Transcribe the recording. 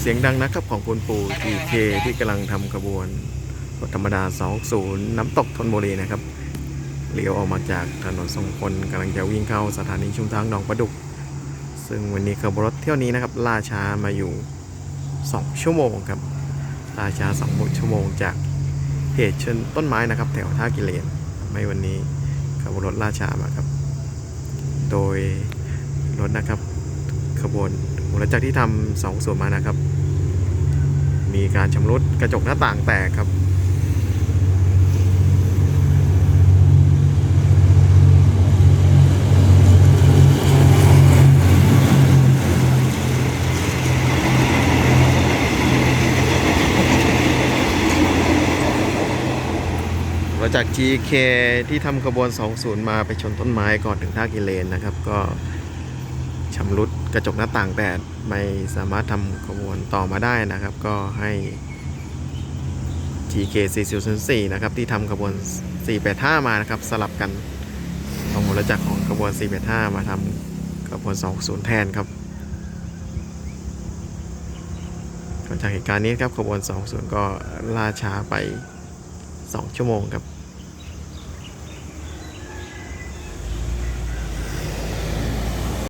เสียงดังนะครับของคุณปู่ TK ที่กำลังทำขบวนรถธรรมดา 20 น้ำตกธนบุรีนะครับเลี้ยวออกมาจากถนนทรงพลกำลังจะวิ่งเข้าสถานีชุมทางหนองประดุก ซึ่งวันนี้ขบวนรถเที่ยวนี้นะครับล่าช้ามาอยู่ 2 ชั่วโมงครับล่าช้า2ชั่วโมงจากเหตุชนต้นไม้นะครับ แถวท่ากิเลนทำให้วันนี้ขบวนรถล่าช้ามาครับ โดยรถนะครับ ขบวนหลังจากที่ทำสองส่วนมานะครับ มีการชำรุดกระจกหน้าต่างแตกครับมาจาก GK ที่ทำขบวน 20 มาไปชนต้นไม้ก่อนถึงท่ากิเลนนะครับ ก็ ชำรุดกระจกหน้าต่างแต่ไม่สามารถทำขบวนต่อมาได้นะครับ ก็ให้ GK 4004นะครับที่ทำขบวน 485 มานะครับ สลับกันเอาหมดแล้วจากของขบวน 485 มาทำขบวน20แทนครับหลังจากเหตุการณ์นี้ครับขบวน 20 ก็ล่าช้าไป 2 ชั่วโมงครับ